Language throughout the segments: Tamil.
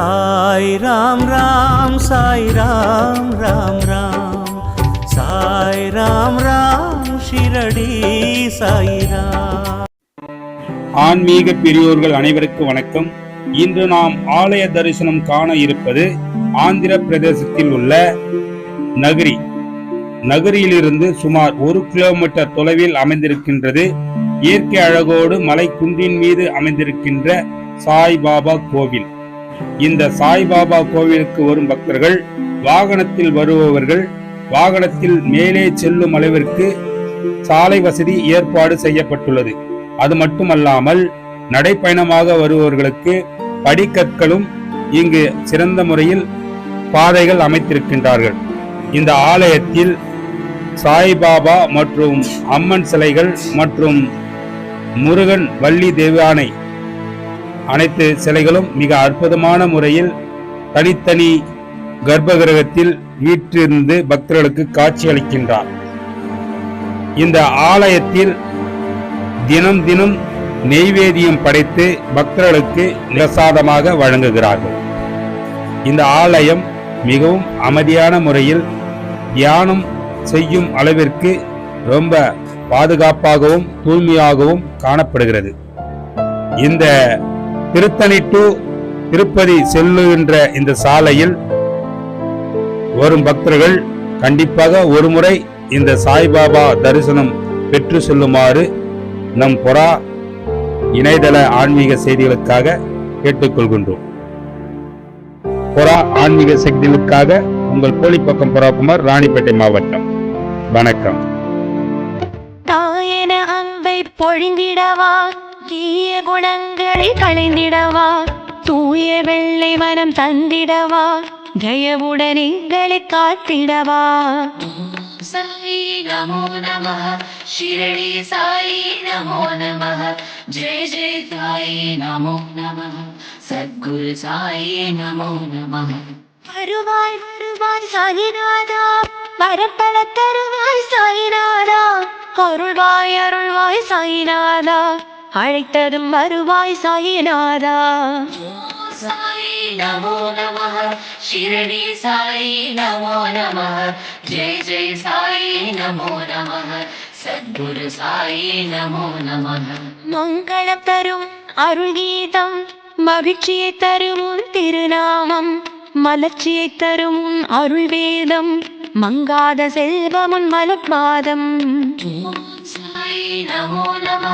சாய் ராம் ராம் சாய் ராம் ராம் ராம். சாய் ராம் ராம் ஷிரடி சாய் ராம். ஆன்மீக பெரியோர்கள் அனைவருக்கும் வணக்கம். இன்று நாம் ஆலய தரிசனம் காண இருப்பது ஆந்திர பிரதேசத்தில் உள்ள நகரி. நகரியிலிருந்து சுமார் ஒரு கிலோமீட்டர் தொலைவில் அமைந்திருக்கின்றது. இயற்கை அழகோடு மலை குன்றின் மீது அமைந்திருக்கின்ற சாய்பாபா கோவில். இந்த சாய்பாபா கோவிலுக்கு வரும் பக்தர்கள் வாகனத்தில் வருபவர்கள் வாகனத்தில் மேலே செல்லும் அளவிற்கு சாலை வசதி ஏற்பாடு செய்யப்பட்டுள்ளது. அது மட்டுமல்லாமல் நடைப்பயணமாக வருபவர்களுக்கு படிக்கற்களும் இங்கு சிறந்த முறையில் பாதைகள் அமைத்திருக்கின்றார்கள். இந்த ஆலயத்தில் சாய்பாபா மற்றும் அம்மன் சிலைகள் மற்றும் முருகன் வள்ளி தேவானை அனைத்து சிலைகளும் மிக அற்புதமான முறையில் தனித்தனி கர்ப்பகிரகத்தில் வீற்றிருந்து பக்தர்களுக்கு காட்சி அளிக்கின்றார். இந்த ஆலயத்தில் தினம் தினம் நெய்வேதியம் படைத்து பக்தர்களுக்கு பிரசாதமாக வழங்குகிறார்கள். இந்த ஆலயம் மிகவும் அமைதியான முறையில் தியானம் செய்யும் அளவிற்கு ரொம்ப பாதுகாப்பாகவும் தூய்மையாகவும் காணப்படுகிறது. இந்த திருத்தணி டு திருப்பதி செல்லுகின்ற இந்த சாலையில் வரும் பக்தர்கள் கண்டிப்பாக ஒருமுறை இந்த சாய்பாபா தரிசனம் பெற்று செல்லுமாறு நம் பொறா இணையதள ஆன்மீக செய்திகளுக்காக கேட்டுக்கொள்கின்றோம். பொறா ஆன்மீக செய்திகளுக்காக உங்கள் கோழிப்பக்கம் பொறாக்குமார் ராணிப்பேட்டை மாவட்டம். வணக்கம். தாயன அன்பை பொழிந்திடவா தீய குணங்களை களைந்திடவா? தூய வெள்ளை மனம் தந்திடவா? ஜெயவுடன் எங்களை காத்திடவா? சாயி நமோ நம ஷிரடி சாயி நமோ நம ஜெய ஜெய சாயி நமோ நம சத்குரு சாயி நமோ நம. வருவாய் வருவாய் சாயிநாதா வரப்பல தருவாய் சாயிநாதா அருள்வாய் அருள்வாய் சாயிநாதா. அழைத்ததும் வருவாய் சாயிநாதா நமோ நம ஷிரடி சாய் நமோ நம ஜெய் ஜெய் சாய் நமோ நம சத்குரு சாய் நமோ தரும் அருள்கீதம் மகிழ்ச்சியை தரும் திருநாமம் மலர்ச்சியை தரும் அருள் மங்காத செல்வமுன் மலப்பாதம் நமோ நம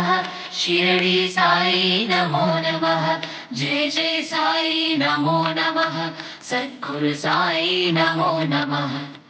शिरडी साई नमो नमः। जय जय साई नमो नमः। सद्गुरु साई नमो नमः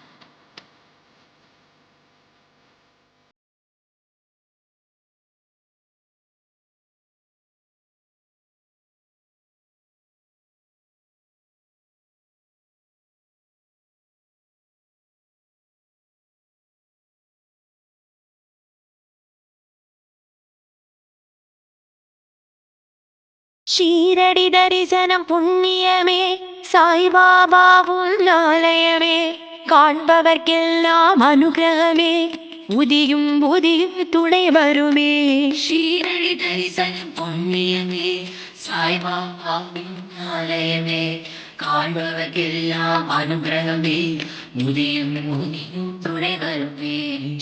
ஷீரடி தரிசனம் புண்ணியமே சாய்பாபாவும் ஆலயமே காண்பவர்க்கெல்லாம் அனுகிரகமே உதியும் உதியும் துணை வருமே. ஷீரடி தரிசனம் புண்ணியமே சாய்பாபாவின் ஆலயமே காண்பவர்க்கெல்லாம் அனுகிரகமே உதியும் உதியும் துணை வருமே.